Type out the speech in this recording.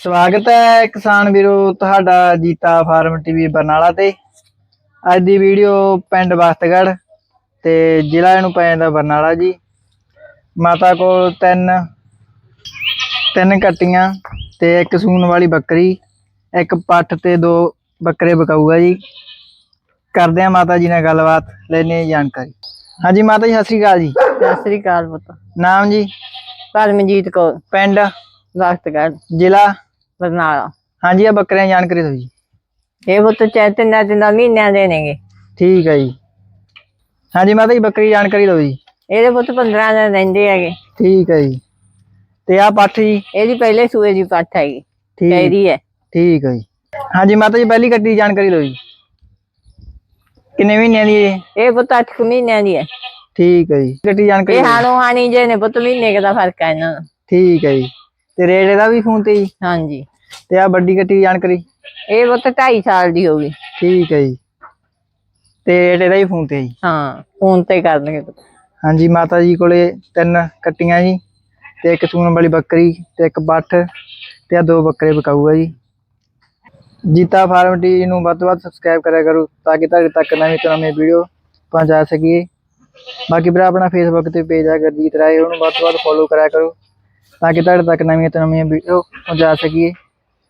ਸਵਾਗਤ ਹੈ ਕਿਸਾਨ ਵੀਰੋ ਤੁਹਾਡਾ ਜੀਤਾ ਫਾਰਮ ਟੀਵੀ ਬਰਨਾਲਾ ਤੇ। ਅੱਜ ਦੀ ਵੀਡੀਓ ਪਿੰਡ ਬਖਤਗੜ੍ਹ ਤੇ ਜ਼ਿਲ੍ਹਾ ਇਹਨੂੰ ਪੈ ਜਾਂਦਾ ਬਰਨਾਲਾ ਜੀ। ਮਾਤਾ ਕੋਲ ਤਿੰਨ ਤਿੰਨ ਕੱਟੀਆਂ ਤੇ ਇੱਕ ਸੂਣ ਵਾਲੀ ਬੱਕਰੀ ਇੱਕ ਪੱਠ ਤੇ ਦੋ ਬੱਕਰੇ ਬਕਾਊਗਾ ਜੀ। ਕਰਦੇ ਆ ਮਾਤਾ ਜੀ ਨਾਲ ਗੱਲਬਾਤ ਲੈਣੇ ਜਾਣਕਾਰੀ। ਹਾਂਜੀ ਮਾਤਾ ਜੀ ਸਤਿ ਸ੍ਰੀ ਅਕਾਲ ਜੀ। ਸਤਿ ਸ੍ਰੀ ਅਕਾਲ ਪੁੱਤ। ਨਾਮ ਜੀ? ਪਰਮਜੀਤ ਕੌਰ। ਪਿੰਡ? ਵਕਤਗੜ ਜ਼ਿਲ੍ਹਾ? ਬਰਨਾਲਾ ਹਾਂਜੀ ਆ ਬੱਕਰੀਆਂ ਦੀ ਜਾਣਕਾਰੀ ਦਿਓ ਜੀ। ਇਹ ਪੁੱਤ ਚੈਤਨਾ ਤਿੰਨਾਂ ਮਹੀਨਿਆਂ ਦੇ ਨੇਗੇ। ਠੀਕ ਹੈ ਜੀ। ਹਾਂਜੀ ਮਾਤਾ ਜੀ ਬੱਕਰੀ ਦੀ ਜਾਣਕਾਰੀ ਦਿਓ ਜੀ। ਇਹਦੇ ਪੁੱਤ 15 ਦਿਨ ਰਹਿੰਦੇ ਹੈਗੇ। ਠੀਕ ਹੈ ਜੀ। ਤੇ ਆ ਪੱਠ ਜੀ? ਇਹਦੀ ਪਹਿਲੇ ਸੂਏ ਦੀ ਪੱਠ ਹੈਗੀ। ਠੀਕ। ਕਹਿਰੀ ਹੈ। ਠੀਕ ਹੈ ਜੀ। ਹਾਂਜੀ ਮਾਤਾ ਜੀ ਪਹਿਲੀ ਕੱਟੀ ਦੀ ਜਾਣਕਾਰੀ ਦਿਓ ਜੀ। ਕਿੰਨੇ ਮਹੀਨਿਆਂ ਦੀ ਹੈ ਇਹ ਪੁੱਤ 8 ਮਹੀਨਿਆਂ ਦੀ ਹੈ। ਠੀਕ ਹੈ ਜੀ। ਕੱਟੀ ਦੀ ਜਾਣਕਾਰੀ ਇਹ ਦਿਓ। ਹਾਣੋ ਹਾਣੀ ਜੇ ਨੇ ਪੁੱਤ ਮਹੀਨੇ ਕੁ ਦਾ ਫ਼ਰਕ ਹੈ ਇਹਨਾਂ ਦਾ। ਠੀਕ ਹੈ ਜੀ। ਤੇ ਰੇਟ ਇਹਦਾ ਵੀ ਫੋਨ ਤੇ ਜੀ? ਹਾਂਜੀ। ਤੇ ਆ ਵੱਡੀ ਕੱਟੀ ਦੀ ਜਾਣਕਾਰੀ? ਇਹ ਪੁੱਤ 2.5 ਸਾਲ ਦੀ ਹੋ ਗਈ। ਠੀਕ ਹੈ ਜੀ। ਤੇ ਇਹਦਾ ਵੀ ਫੋਨ ਤੇ ਜੀ। ਹਾਂ ਫੋਨ ਤੇ ਕਰਨਗੇ। ਹਾਂਜੀ ਮਾਤਾ ਜੀ ਕੋਲੇ ਤਿੰਨ ਕੱਟੀਆਂ ਜੀ ਤੇ ਇੱਕ ਸੂਣ ਵਾਲੀ ਬੱਕਰੀ ਤੇ ਇੱਕ ਪੱਠ ਤੇ ਆ ਦੋ ਬੱਕਰੇ ਬਕਾਊਗਾ ਜੀ। ਜੀਤਾ ਫਾਰਮ ਟੀ ਨੂੰ ਵੱਧ ਤੋਂ ਵੱਧ ਸਬਸਕ੍ਰਾਈਬ ਕਰਿਆ ਕਰੋ ਤਾਂ ਕਿ ਤੁਹਾਡੇ ਤੱਕ ਨਵੀਂ ਤੋਂ ਨਵੀਂ ਵੀਡੀਓ ਪਹੁੰਚਾ ਸਕੀਏ। ਬਾਕੀ ਭਰਾ ਆਪਣਾ ਫੇਸਬੁੱਕ ਤੇ ਪੇਜ ਆ ਗੁਰਜੀਤ ਰਾਏ ਉਹਨੂੰ ਵੱਧ ਤੋਂ ਵੱਧ ਫੋਲੋ ਕਰਿਆ ਕਰੋ ਤਾਂ ਕਿ ਤੁਹਾਡੇ ਤੱਕ ਨਵੀਆਂ ਤੋਂ ਨਵੀਆਂ ਵੀਡੀਓ ਪਹੁੰਚਾ ਸਕੀਏ।